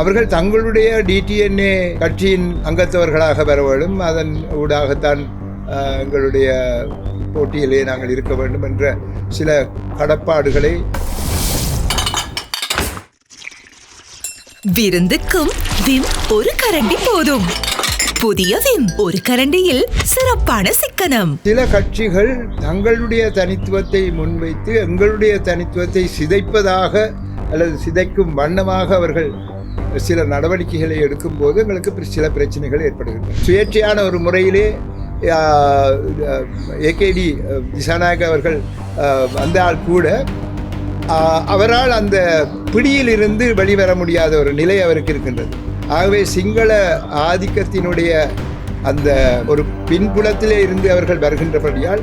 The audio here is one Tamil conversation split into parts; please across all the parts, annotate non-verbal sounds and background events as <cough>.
அவர்கள் தங்களுடைய டிடிஎன்ஏ கட்சியின் அங்கத்தவர்களாக வர வேண்டும். அதன் ஊடாகத்தான் எங்களுடைய போட்டியிலே நாங்கள் இருக்க வேண்டும் என்ற சில கடப்பாடுகளை விருந்துக்கும் விம் ஒரு கரண்டி போதும். புதிய விம் ஒரு கரண்டியில் சிறப்பான சிக்கனம். சில கட்சிகள் தங்களுடைய தனித்துவத்தை முன்வைத்து எங்களுடைய தனித்துவத்தை சிதைப்பதாக அல்லது சிதைக்கும் வண்ணமாக அவர்கள் சில நடவடிக்கைகளை எடுக்கும்போது எங்களுக்கு சில பிரச்சனைகள் ஏற்படுகின்றன. சுயேட்சையான ஒரு முறையிலே ஏகேடி திசாநாயக் அவர்கள் வந்தால் கூட அவரால் அந்த பிடியிலிருந்து வெளிவர முடியாத ஒரு நிலை அவருக்கு இருக்கின்றது. ஆகவே சிங்கள ஆதிக்கத்தினுடைய அந்த ஒரு பின்புலத்திலே இருந்து அவர்கள் வருகின்றபடியால்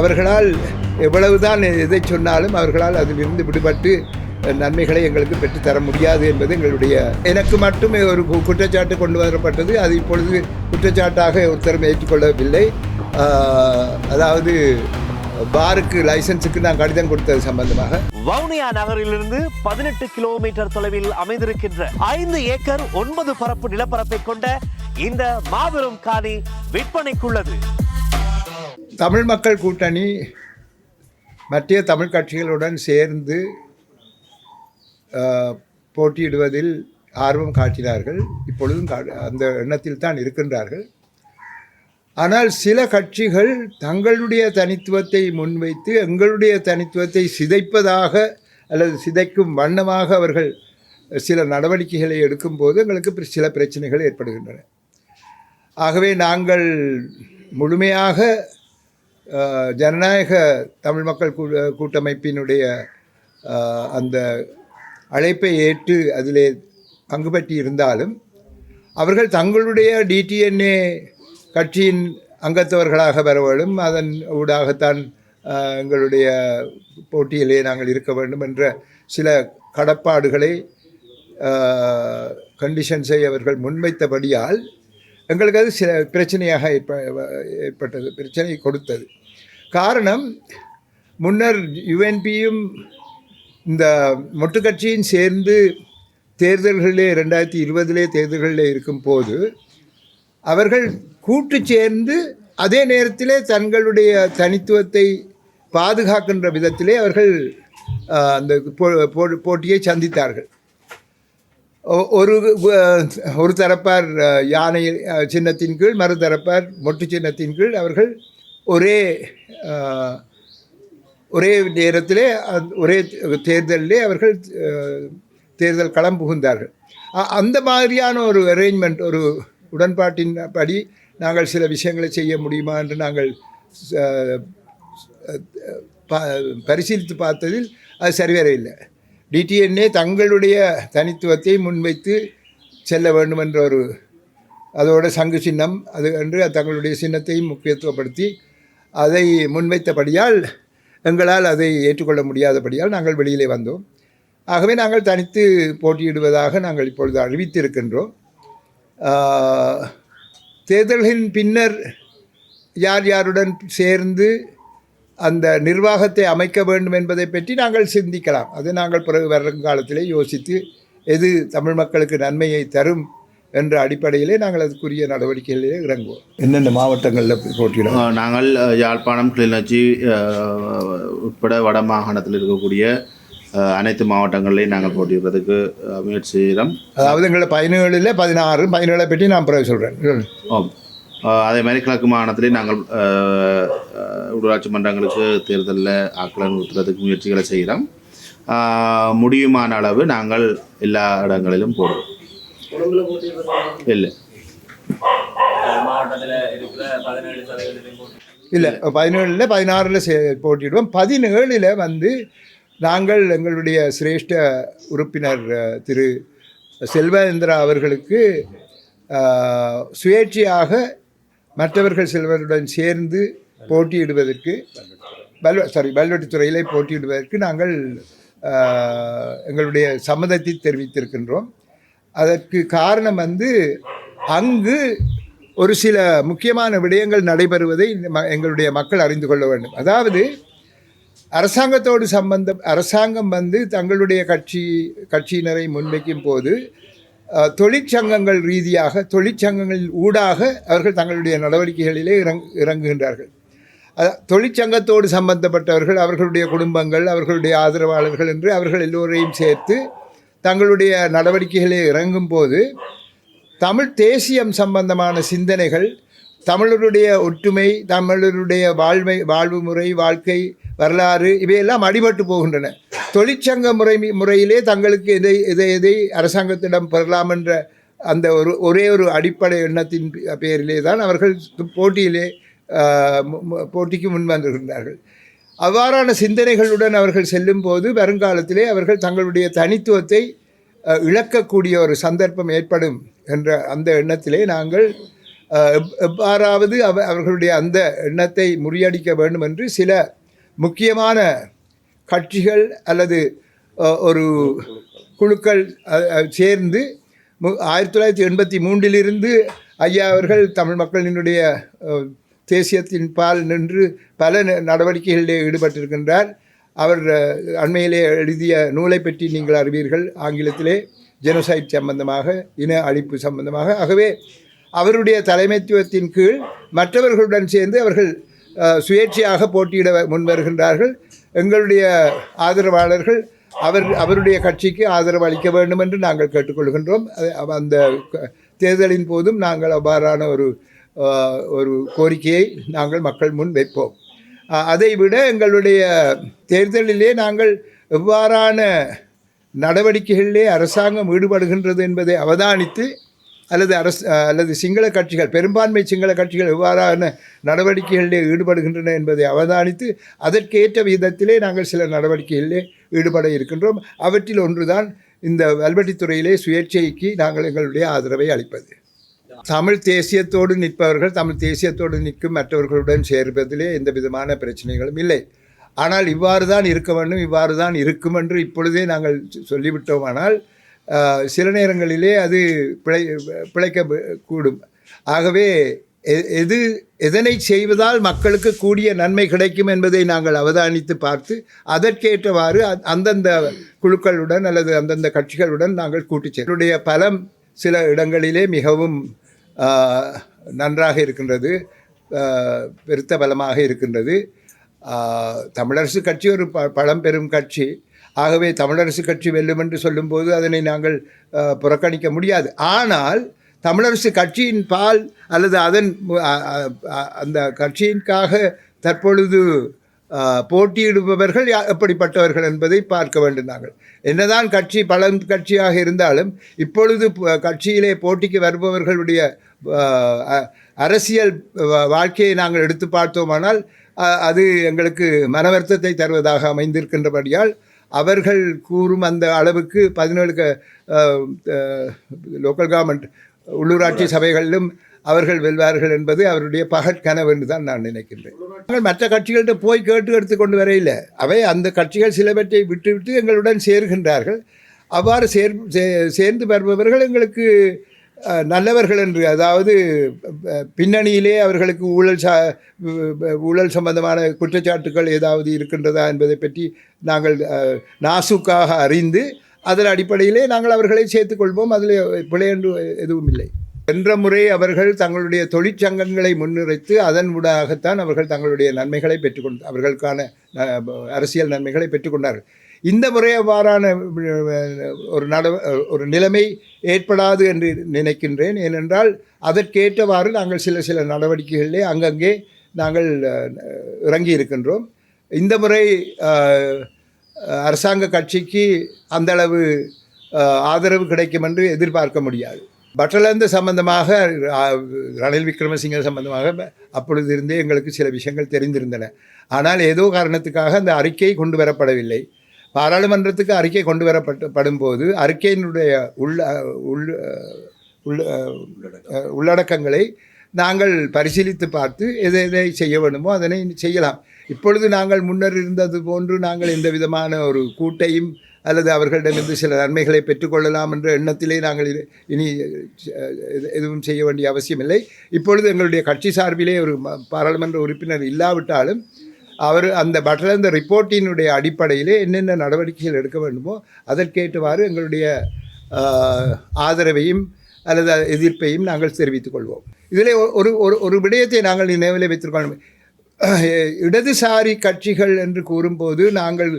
அவர்களால் எவ்வளவுதான் எதை சொன்னாலும் அவர்களால் அதிலிருந்து விடுபட்டு நன்மைகளை எங்களுக்கு பெற்றுத்தர முடியாது என்பது எங்களுடைய எனக்கு மட்டுமே ஒரு குற்றச்சாட்டு கொண்டு வரப்பட்டது. அது இப்பொழுது குற்றச்சாட்டாக ஒருத்தரும் ஏற்றுக்கொள்ளவில்லை. அதாவது பாருக்கு லைசன்ஸுக்கு நான் கடிதம் கொடுத்தது சம்பந்தமாக. வவுனியா நகரிலிருந்து பதினெட்டு கிலோமீட்டர் தொலைவில் அமைந்திருக்கின்ற ஐந்து ஏக்கர் ஒன்பது பரப்பு நிலப்பரப்பை கொண்ட இந்த மாபெரும் காணி விற்பனைக்குள்ளது. தமிழ் மக்கள் கூட்டணி மற்ற தமிழ் கட்சிகளுடன் சேர்ந்து போட்டியிடுவதில் ஆர்வம் காட்டினார்கள். இப்பொழுதும் அந்த எண்ணத்தில் தான் இருக்கின்றார்கள். ஆனால் சில கட்சிகள் தங்களுடைய தனித்துவத்தை முன்வைத்து எங்களுடைய தனித்துவத்தை சிதைப்பதாக அல்லது சிதைக்கும் வண்ணமாக அவர்கள் சில நடவடிக்கைகளை எடுக்கும்போது எங்களுக்கு சில பிரச்சனைகள் ஏற்படுகின்றன. ஆகவே நாங்கள் முழுமையாக ஜனநாயக தமிழ் மக்கள் கூ- கூட்டமைப்பினுடைய அந்த அழைப்பை ஏற்று அதிலே பங்கு பற்றி இருந்தாலும் அவர்கள் தங்களுடைய டிடிஎன்ஏ கட்சியின் அங்கத்தவர்களாக வர வேண்டும் அதன் ஊடாகத்தான் எங்களுடைய போட்டியிலே நாங்கள் இருக்க வேண்டும் என்ற சில கடப்பாடுகளை கண்டிஷன்ஸை அவர்கள் முன்வைத்தபடியால் எங்களுக்கு அது சில பிரச்சனையாக ஏற்ப ஏற்பட்டது பிரச்சனை கொடுத்தது. காரணம் முன்னர் யுஎன்பியும் இந்த மொட்டு கட்சியும் சேர்ந்து தேர்தல்களிலே ரெண்டாயிரத்தி இருபதிலே தேர்தல்களிலே இருக்கும்போது அவர்கள் கூட்டு சேர்ந்து அதே நேரத்திலே தங்களுடைய தனித்துவத்தை பாதுகாக்கின்ற விதத்திலே அவர்கள் அந்த போ- போ- போட்டியை சந்தித்தார்கள். ஒ- ஒரு ஒரு தரப்பார் யானை சின்னத்தின் கீழ் மறு தரப்பார் மொட்டு சின்னத்தின் கீழ் அவர்கள் ஒரே ஒரே நேரத்திலே ஒரே தேர்தலிலே அவர்கள் தேர்தல் களம் புகுந்தார்கள். அந்த மாதிரியான ஒரு அரேஞ்ச்மெண்ட் ஒரு உடன்பாட்டின் படி நாங்கள் சில விஷயங்களை செய்ய முடியுமா என்று நாங்கள் ப- பரிசீலித்து பார்த்ததில் அது சரிவர இல்லை. டிடிஎன்ஏ தங்களுடைய தனித்துவத்தை முன்வைத்து செல்ல வேண்டும் என்ற ஒரு அதோட சங்கு சின்னம் அது என்று தங்களுடைய சின்னத்தையும் முக்கியத்துவப்படுத்தி அதை முன்வைத்தபடியால் எங்களால் அதை ஏற்றுக்கொள்ள முடியாதபடியால் நாங்கள் வெளியிலே வந்தோம். ஆகவே நாங்கள் தனித்து போட்டியிடுவதாக நாங்கள் இப்பொழுது அறிவித்திருக்கின்றோம். தேர்தல்களின் பின்னர் யார் யாருடன் சேர்ந்து அந்த நிர்வாகத்தை அமைக்க வேண்டும் என்பதை பற்றி நாங்கள் சிந்திக்கலாம். அது நாங்கள் பிறகு வருங்காலத்திலே யோசித்து எது தமிழ் மக்களுக்கு நன்மையை தரும் என்ற அடிப்படையிலே நாங்கள் அதுக்குரிய நடவடிக்கைகளிலே இறங்குவோம். என்னென்ன மாவட்டங்களில் போட்டியிடும்? நாங்கள் யாழ்ப்பாணம் கிளிநொச்சி உட்பட வட மாகாணத்தில் இருக்கக்கூடிய அனைத்து மாவட்டங்களையும் நாங்கள் போட்டியிடுறதுக்கு முயற்சி செய்கிறோம். அதாவது எங்களை பதினேழில் பதினாறு பதினேழை பற்றி நான் பிறகு சொல்கிறேன். அஹ், அதே மாதிரி கிழக்கு மாகாணத்திலே நாங்கள் உள்ளூராட்சி மன்றங்களுக்கு தேர்தலில் ஆக்களை நிறுத்துறதுக்கு முயற்சிகளை செய்கிறோம். முடியுமான அளவு நாங்கள் எல்லா இடங்களிலும் போடுறோம் இல்லை. இல்லை பதினேழில் பதினாறில் போட்டியிடுவோம். பதினேழில் வந்து நாங்கள் எங்களுடைய சிரேஷ்ட உறுப்பினர் திரு செல்வேந்திரா அவர்களுக்கு சுயேட்சையாக மற்றவர்கள் செல்வருடன் சேர்ந்து போட்டியிடுவதற்கு பல்வ சாரி பல்வெட்டித்துறையிலே போட்டியிடுவதற்கு நாங்கள் எங்களுடைய சம்மதத்தை தெரிவித்திருக்கின்றோம். அதற்கு காரணம் வந்து அங்கு ஒரு சில முக்கியமான விடயங்கள் நடைபெறுவதை ம- எங்களுடைய மக்கள் அறிந்து கொள்ள வேண்டும். அதாவது அரசாங்கத்தோடு சம்பந்தம் அரசாங்கம் வந்து தங்களுடைய கட்சி கட்சியினரை முன்வைக்கும் போது தொழிற்சங்கங்கள் ரீதியாக தொழிற்சங்கங்கள் ஊடாக அவர்கள் தங்களுடைய நடவடிக்கைகளிலே இறங் இறங்குகின்றார்கள். தொழிற்சங்கத்தோடு சம்பந்தப்பட்டவர்கள் அவர்களுடைய குடும்பங்கள் அவர்களுடைய ஆதரவாளர்கள் என்று அவர்கள் எல்லோரையும் சேர்த்து தங்களுடைய நடவடிக்கைகளில் இறங்கும் போது தமிழ் தேசியம் சம்பந்தமான சிந்தனைகள் தமிழருடைய ஒற்றுமை தமிழருடைய வாழ்வை வாழ்வு முறை வாழ்க்கை வரலாறு இவையெல்லாம் அடிபட்டு போகின்றன. தொழிற்சங்க முறை முறையிலே தங்களுக்கு எதை எதை எதை அரசாங்கத்திடம் பெறலாம் என்ற அந்த ஒரு ஒரே ஒரு அடிப்படை எண்ணத்தின் பேரிலே தான் அவர்கள் போட்டியிலே போட்டிக்கு முன் வந்துகின்றார்கள் அவ்வாறான சிந்தனைகளுடன் அவர்கள் செல்லும்போது வருங்காலத்திலே அவர்கள் தங்களுடைய தனித்துவத்தை இழக்கக்கூடிய ஒரு சந்தர்ப்பம் ஏற்படும் என்ற அந்த எண்ணத்திலே நாங்கள் எவ்வாறாவது அவ அவர்களுடைய அந்த எண்ணத்தை முறியடிக்க வேண்டும் என்று சில முக்கியமான கட்சிகள் அல்லது ஒரு குழுக்கள் சேர்ந்து மு ஆயிரத்தி தொள்ளாயிரத்தி எண்பத்தி மூன்றிலிருந்து ஐயா அவர்கள் தமிழ் மக்களினுடைய தேசியத்தின் பால் நின்று பல ந- நடவடிக்கைகளிலே ஈடுபட்டிருக்கின்றார். அவர் அண்மையிலே எழுதிய நூலை பற்றி நீங்கள் அறிவீர்கள். ஆங்கிலத்திலே ஜெனோசைட் சம்பந்தமாக இன அழிப்பு சம்பந்தமாக. ஆகவே அவருடைய தலைமைத்துவத்தின் கீழ் மற்றவர்களுடன் சேர்ந்து அவர்கள் சுயேட்சையாக போட்டியிட முன் வருகின்றார்கள் எங்களுடைய ஆதரவாளர்கள் அவர் அவருடைய கட்சிக்கு ஆதரவு அளிக்க வேண்டும் என்று நாங்கள் கேட்டுக்கொள்கின்றோம். அந்த க- தேர்தலின் போதும் நாங்கள் அவ்வாறான ஒரு ஒரு கோரிக்கையை நாங்கள் மக்கள் முன் வைப்போம். அதை விட எங்களுடைய தேர்தலிலே நாங்கள் எவ்வாறான நடவடிக்கைகளிலே அரசாங்கம் ஈடுபடுகின்றது என்பதை அவதானித்து அல்லது அரசு அல்லது சிங்கள கட்சிகள் பெரும்பான்மை சிங்கள கட்சிகள் எவ்வாறான நடவடிக்கைகளிலே ஈடுபடுகின்றன என்பதை அவதானித்து அதற்கேற்ற விதத்திலே நாங்கள் சில நடவடிக்கைகளிலே ஈடுபட இருக்கின்றோம். அவற்றில் ஒன்றுதான் இந்த வல்வெட்டித்துறையிலே சுயேட்சைக்கு நாங்கள் எங்களுடைய ஆதரவை அளிப்பது. தமிழ் தேசியத்தோடு நிற்பவர்கள் தமிழ் தேசியத்தோடு நிற்கும் மற்றவர்களுடன் சேர்வதிலே எந்த விதமான பிரச்சனைகளும் இல்லை. ஆனால் இவ்வாறு தான் இருக்க வேண்டும் இவ்வாறு தான் இருக்கும் என்று இப்பொழுதே நாங்கள் சொல்லிவிட்டோமானால் சில நேரங்களிலே அது பிழை பிழைக்க கூடும் ஆகவே எ- எது எதனை செய்வதால் மக்களுக்கு கூடிய நன்மை கிடைக்கும் என்பதை நாங்கள் அவதானித்து பார்த்து அதற்கேற்றவாறு அந்தந்த குழுக்களுடன் அல்லது அந்தந்த கட்சிகளுடன் நாங்கள் கூட்டி என்னுடைய பலம் சில இடங்களிலே மிகவும் நன்றாக இருக்கின்றது பெருத்த பலமாக இருக்கின்றது. தமிழரசு கட்சி ஒரு ப பழம்பெரும் கட்சி. ஆகவே தமிழரசு கட்சி வெல்லும் என்று சொல்லும்போது அதனை நாங்கள் புறக்கணிக்க முடியாது. ஆனால் தமிழரசு கட்சியின் பால் அல்லது அதன் அந்த கட்சியின்காக தற்பொழுது போட்டியிடுபவர்கள் யா- எப்படிப்பட்டவர்கள் என்பதை பார்க்க வேண்டும் நாங்கள். என்னதான் கட்சி பலம் கட்சியாக இருந்தாலும் இப்பொழுது கட்சியிலே போட்டிக்கு வருபவர்களுடைய அரசியல் வாழ்க்கையை நாங்கள் எடுத்து பார்த்தோமானால் அது எங்களுக்கு மனவருத்தத்தை தருவதாக அமைந்திருக்கின்றபடியால் அவர்கள் கூறும் அந்த அளவுக்கு பதினேழு லோக்கல் கவர்மெண்ட் உள்ளூராட்சி சபைகளிலும் அவர்கள் வெல்வார்கள் என்பது அவருடைய பகற்கனவு என்று தான் நான் நினைக்கின்றேன். நாங்கள் மற்ற கட்சிகள்கிட்ட போய் கேட்டு எடுத்துக்கொண்டு வரையில்லை அவை அந்த கட்சிகள் சிலவற்றை விட்டுவிட்டு எங்களுடன் சேர்கின்றார்கள். அவ்வாறு சேர் சே- சேர்ந்து வருபவர்கள் எங்களுக்கு நல்லவர்கள் என்று அதாவது பின்னணியிலே அவர்களுக்கு ஊழல் சா ஊழல் சம்பந்தமான குற்றச்சாட்டுகள் ஏதாவது இருக்கின்றதா என்பதை பற்றி நாங்கள் நாசுக்காக அறிந்து அதன் அடிப்படையிலே நாங்கள் அவர்களை சேர்த்துக்கொள்வோம் அதில் பிழையன்று எதுவும் இல்லை. சென்ற முறை அவர்கள் தங்களுடைய தொழிற்சங்கங்களை முன்னிறுத்து அதன் ஊடாகத்தான் அவர்கள் தங்களுடைய நன்மைகளை பெற்றுக்கொண்டு அவர்களுக்கான அரசியல் நன்மைகளை பெற்றுக்கொண்டார்கள். இந்த முறை அவ்வாறான ஒரு நட ஒரு நிலைமை ஏற்படாது என்று நினைக்கின்றேன். ஏனென்றால் அதற்கேற்றவாறு நாங்கள் சில சில நடவடிக்கைகளிலே அங்கங்கே நாங்கள் இறங்கி இருக்கின்றோம். இந்த முறை அரசாங்க கட்சிக்கு அந்தளவு ஆதரவு கிடைக்கும் என்று எதிர்பார்க்க முடியாது. பட்டலந்து சம்பந்தமாக ரணில் விக்ரமசிங்க சம்பந்தமாக அப்பொழுது இருந்தே எங்களுக்கு சில விஷயங்கள் தெரிந்திருந்தன. ஆனால் ஏதோ காரணத்துக்காக அந்த அறிக்கை கொண்டு வரப்படவில்லை. பாராளுமன்றத்துக்கு அறிக்கை கொண்டு வரப்பட்டு படும்போது அறிக்கையினுடைய உள்ள உள்ள உள்ளடக்கங்களை நாங்கள் பரிசீலித்து பார்த்து எதை எதை செய்ய வேண்டுமோ அதனை செய்யலாம். இப்பொழுது நாங்கள் முன்னர் இருந்தது போன்று நாங்கள் எந்த விதமான ஒரு கூட்டையும் அல்லது அவர்களிடமிருந்து சில நன்மைகளை பெற்றுக்கொள்ளலாம் என்ற எண்ணத்திலே நாங்கள் இனி எதுவும் செய்ய வேண்டிய அவசியமில்லை. இப்பொழுது எங்களுடைய கட்சி சார்பிலே ஒரு பாராளுமன்ற உறுப்பினர் இல்லாவிட்டாலும் அவர் அந்த பட்டலந்த ரிப்போர்ட்டினுடைய அடிப்படையிலே என்னென்ன நடவடிக்கைகள் எடுக்க வேண்டுமோ அதற்கேற்றவாறு எங்களுடைய ஆதரவையும் அல்லது எதிர்ப்பையும் நாங்கள் தெரிவித்துக் கொள்வோம். இதில் ஒரு ஒரு ஒரு விடயத்தை நாங்கள் நினைவில் வைத்திருக்கோம் இடதுசாரி கட்சிகள் என்று கூறும்போது நாங்கள்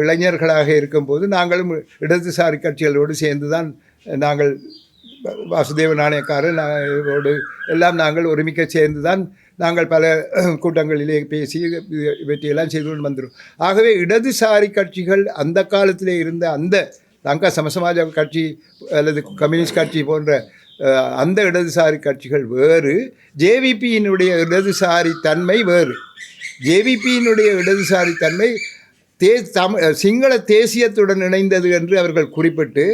இளைஞர்களாக இருக்கும்போது நாங்களும் இடதுசாரி கட்சிகளோடு சேர்ந்து தான் நாங்கள் வாசுதேவ நாணயக்காரர் எல்லாம் நாங்கள் ஒருமிக்க சேர்ந்து தான் நாங்கள் பல <clears throat> கூட்டங்களிலே பேசி இவற்றையெல்லாம் செய்து கொண்டு வந்துடும் ஆகவே இடதுசாரி கட்சிகள் அந்த காலத்திலே இருந்த அந்த லங்கா சமசமாஜ கட்சி அல்லது கம்யூனிஸ்ட் கட்சி போன்ற அந்த இடதுசாரி கட்சிகள் வேறு. ஜேவிபியினுடைய இடதுசாரி தன்மை வேறு. ஜேவிபியினுடைய இடதுசாரி தன்மை தே தமிழ் சிங்கள தேசியத்துடன் இணைந்தது என்று அவர்கள் குறிப்பிட்டு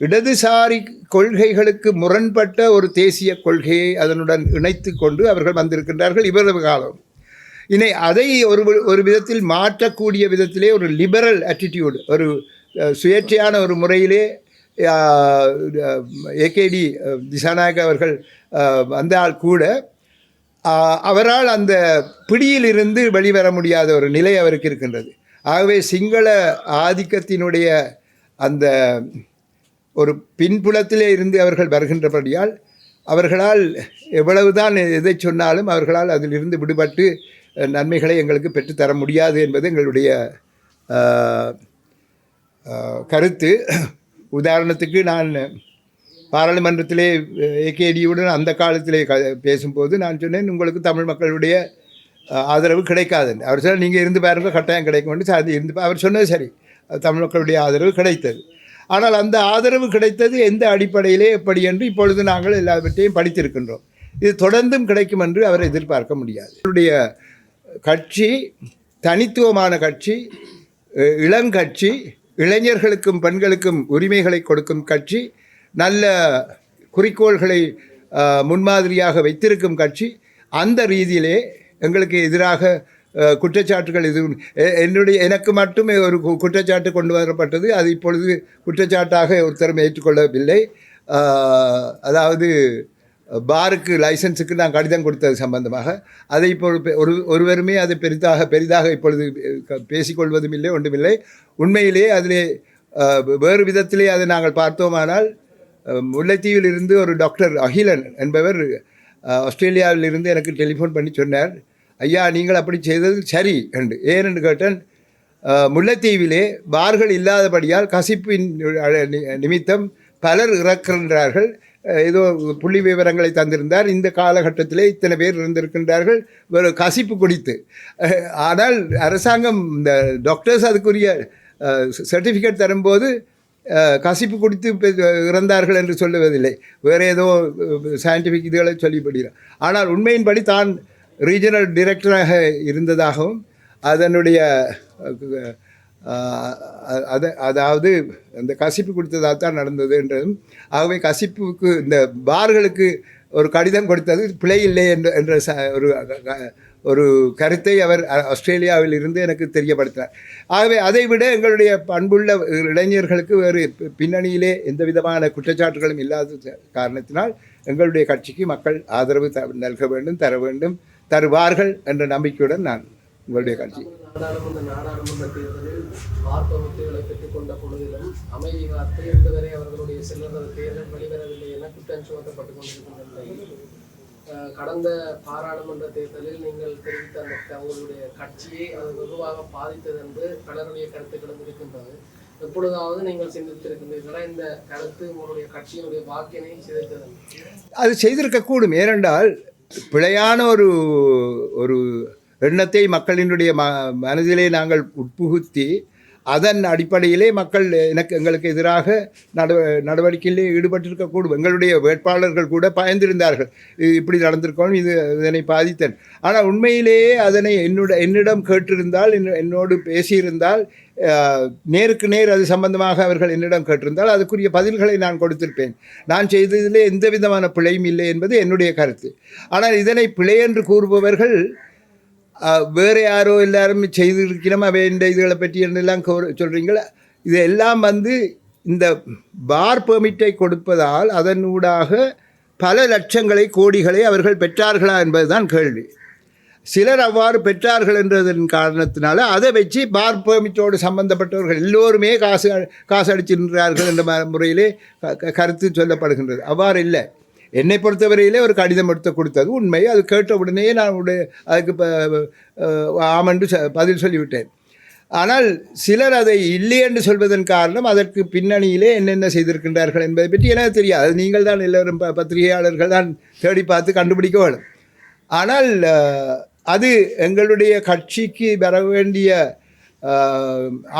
இடதுசாரி கொள்கைகளுக்கு முரண்பட்ட ஒரு தேசிய கொள்கையை அதனுடன் இணைத்து கொண்டு அவர்கள் வந்திருக்கின்றார்கள் இவ்வளவு காலம். இனி அதை ஒரு ஒரு விதத்தில் மாற்றக்கூடிய விதத்திலே ஒரு லிபரல் ஆட்டிடியூடு ஒரு சுயேட்சையான ஒரு முறையிலே ஏகேடி திசாநாயக் அவர்கள் வந்தால் கூட அவரால் அந்த பிடியிலிருந்து வெளிவர முடியாத ஒரு நிலை அவருக்கு இருக்கின்றது. ஆகவே சிங்கள ஆதிக்கத்தினுடைய அந்த ஒரு பின்புலத்திலே இருந்து அவர்கள் வருகின்றபடியால் அவர்களால் எவ்வளவுதான் எதை சொன்னாலும் அவர்களால் அதிலிருந்து விடுபட்டு நன்மைகளை எங்களுக்கு பெற்றுத்தர முடியாது என்பது எங்களுடைய கருத்து. உதாரணத்துக்கு நான் பாராளுமன்றத்திலே ஏகேடியுடன் அந்த காலத்திலே க பேசும்போது நான் சொன்னேன் உங்களுக்கு தமிழ் மக்களுடைய ஆதரவு கிடைக்காது. அவர் சொன்னால் நீங்கள் இருந்து பாருங்கள் கட்டாயம் கிடைக்கும் சார் சாதி இருந்து அவர் சொன்னது சரி. தமிழ் மக்களுடைய ஆதரவு கிடைத்தது. ஆனால் அந்த ஆதரவு கிடைத்தது எந்த அடிப்படையிலே எப்படி என்று இப்பொழுது நாங்கள் எல்லாவற்றையும் படித்திருக்கின்றோம். இது தொடர்ந்தும் கிடைக்கும் என்று அவர் எதிர்பார்க்க முடியாது. அவருடைய கட்சி தனித்துவமான கட்சி இளங்கட்சி இளைஞர்களுக்கும் பெண்களுக்கும் உரிமைகளை கொடுக்கும் கட்சி நல்ல குறிக்கோள்களை முன்மாதிரியாக வைத்திருக்கும் கட்சி அந்த ரீதியிலே எங்களுக்கு எதிராக குற்றச்சாட்டுகள் எதுவும் என்னுடைய எனக்கு மட்டுமே ஒரு கு- குற்றச்சாட்டு கொண்டு வரப்பட்டது. அது இப்பொழுது குற்றச்சாட்டாக ஒருத்தரும் ஏற்றுக்கொள்ளவில்லை. அதாவது பாருக்கு லைசன்ஸுக்கு நான் கடிதம் கொடுத்தது சம்பந்தமாக. அதை இப்போ ஒரு ஒருவருமே அதை பெரிதாக பெரிதாக இப்பொழுது க- பேசிக்கொள்வதும் இல்லை ஒன்றுமில்லை. உண்மையிலேயே அதிலே வேறு விதத்திலே அதை நாங்கள் பார்த்தோமானால் முல்லைத்தீவில் இருந்து ஒரு டாக்டர் அகிலன் என்பவர் ஆஸ்திரேலியாவிலிருந்து எனக்கு டெலிஃபோன் பண்ணி சொன்னார். ஐயா நீங்கள் அப்படி செய்தது சரி என்று. ஏன் என்று கேட்டேன் முல்லைத்தீவிலே பார்கள் இல்லாதபடியால் கசிப்பின் நிமித்தம் பலர் இறக்கின்றார்கள். ஏதோ புள்ளி விவரங்களை தந்திருந்தார். இந்த காலகட்டத்திலே இத்தனை பேர் இருந்திருக்கின்றார்கள். ஒரு கசிப்பு குடித்து. ஆனால் அரசாங்கம் இந்த டாக்டர்ஸ் அதுக்குரிய சர்டிஃபிகேட் தரும்போது கசிப்பு குடித்து பெ- இறந்தார்கள் என்று சொல்லுவதில்லை. வேறு ஏதோ சயின்டிஃபிக் இதுகளை சொல்லிப்படுகிறார் ஆனால் உண்மையின்படி தான் ரீஜனல் டைரக்டராக இருந்ததாகவும் அதனுடைய அது அதாவது அந்த கசிப்பு கொடுத்ததாக தான் நடந்தது என்றதும் ஆகவே கசிப்புக்கு இந்த பார்களுக்கு ஒரு கடிதம் கொடுத்தது பிழை இல்லை என்ற என்ற ச ஒரு க- ஒரு கருத்தை அவர் ஆஸ்திரேலியாவில் இருந்து எனக்கு தெரியப்படுத்தினார். ஆகவே அதை விட எங்களுடைய பண்புள்ள இளைஞர்களுக்கு வேறு பின்னணியிலே எந்த விதமான குற்றச்சாட்டுகளும் இல்லாத காரணத்தினால் எங்களுடைய கட்சிக்கு மக்கள் ஆதரவு த நல்க வேண்டும் தர வேண்டும். தருவார்கள் என்ற நம்பிக்கையுடன் நான் உங்களுடைய கட்சி. நாடாளுமன்ற நாடாளுமன்ற தேர்தலில் ஆர்ப்பரிப்புகளை பெற்றுக்கொண்ட பொழுதிலும் அமைதி காத்து இன்று வரை அவர்களுடைய சில்லறை தேர்தல் வெளிவரவில்லை என குற்றம் சுமத்தப்பட்டுக் கொண்டிருக்கின்ற கடந்த பாராளுமன்ற தேர்தலில் நீங்கள் தெரிவித்த அந்த உங்களுடைய கட்சியை அது வெகுவாக பாதித்தது என்று பலருடைய கருத்துக்களும் இருக்கின்றது. எப்பொழுதாவது நீங்கள் சிந்தித்திருக்கின்றீர்களா? இந்த கருத்து உங்களுடைய கட்சியினுடைய வாக்கினை சிதைத்தது. அது செய்திருக்கக்கூடும். ஏனென்றால் பிழையான ஒரு ஒரு எண்ணத்தை மக்களினுடைய ம மனதிலே நாங்கள் உட்புகுத்தி அதன் அடிப்படையிலே மக்கள் எனக்கு எங்களுக்கு எதிராக நட நடவடிக்கையிலே ஈடுபட்டிருக்கக்கூடும் எங்களுடைய வேட்பாளர்கள் கூட பயந்திருந்தார்கள். இப்படி நடந்திருக்கணும் இது இதனை பாதித்தன். ஆனால் உண்மையிலேயே அதனை என்னுட என்னிடம் கேட்டிருந்தால் என்னோடு பேசியிருந்தால் நேருக்கு நேர் அது சம்பந்தமாக அவர்கள் என்னிடம் கேட்டிருந்தால் அதுக்குரிய பதில்களை நான் கொடுத்திருப்பேன். நான் செய்ததிலே எந்த விதமான பிழையும் இல்லை என்பது என்னுடைய கருத்து. ஆனால் இதனை பிழை என்று கூறுபவர்கள் வேறு யாரோ எல்லாரும் செய்திருக்கிறோம் அவை இந்த இதுகளை பற்றி என்னெல்லாம் சொல்கிறீங்களா சொல்றீங்களா? இது எல்லாம் வந்து இந்த பார் பெர்மிட்டை கொடுப்பதால் அதனூடாக பல லட்சங்களை கோடிகளை அவர்கள் பெற்றார்களா என்பதுதான் கேள்வி. சிலர் அவ்வாறு பெற்றார்கள் என்றதன் காரணத்தினால அதை வச்சு பார் பெர்மிட்டோடு சம்பந்தப்பட்டவர்கள் எல்லோருமே காசு காசு அடிச்சிருக்கிறார்கள் என்ற முறையிலே க- க- கருத்து சொல்லப்படுகின்றது. அவ்வாறு இல்லை. என்னை பொறுத்தவரையிலே ஒரு கடிதம் எடுத்து கொடுத்தது உண்மை. அது கேட்ட உடனே நான் உடைய அதுக்கு ப- ஆமென்று பதில் சொல்லிவிட்டேன். ஆனால் சிலர் அதை இல்லை என்று சொல்வதன் காரணம் அதற்கு பின்னணியிலே என்னென்ன செய்திருக்கின்றார்கள் என்பதை பற்றி எனக்கு தெரியாது. நீங்கள் தான் எல்லோரும் ப- பத்திரிகையாளர்கள் தான் தேடி பார்த்து கண்டுபிடிக்க வேணும் ஆனால் அது எங்களுடைய கட்சிக்கு வர வேண்டிய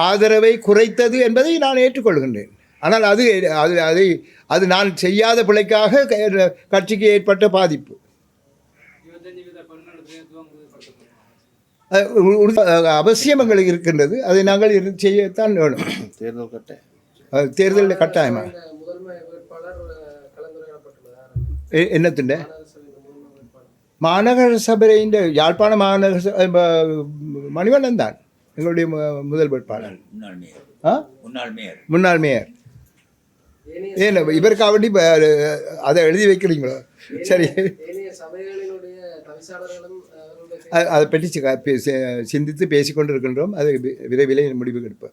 ஆதரவை குறைத்தது என்பதை நான் ஏற்றுக்கொள்கின்றேன். ஆனால் அது அது அதை அது நான் செய்யாத பிழைக்காக க- கட்சிக்கு ஏற்பட்ட பாதிப்பு. அவசியம் எங்களுக்கு இருக்கின்றது. அதை நாங்கள் செய்யத்தான் வேணும். தேர்தல் தேர்தலில் கட்டாயமா? கலந்துரையாடப்பட்டுள்ளதா எ- என்னத்துண்ட? மாநகர சபையின் யாழ்ப்பாண மாநகர மணிவண்ணன் தான் எங்களுடைய முதல் வேட்பாளர். முன்னாள் மேயர். முன்னாள் மேயர். ஏன் இவருக்காக வேண்டி இப்ப, அஹ், அதை எழுதி வைக்கிறீங்களோ? சரி. அதை பற்றி சிந்தித்து பேசிக்கொண்டிருக்கின்றோம். அதை வி- விரைவிலே முடிவு எடுப்போம்.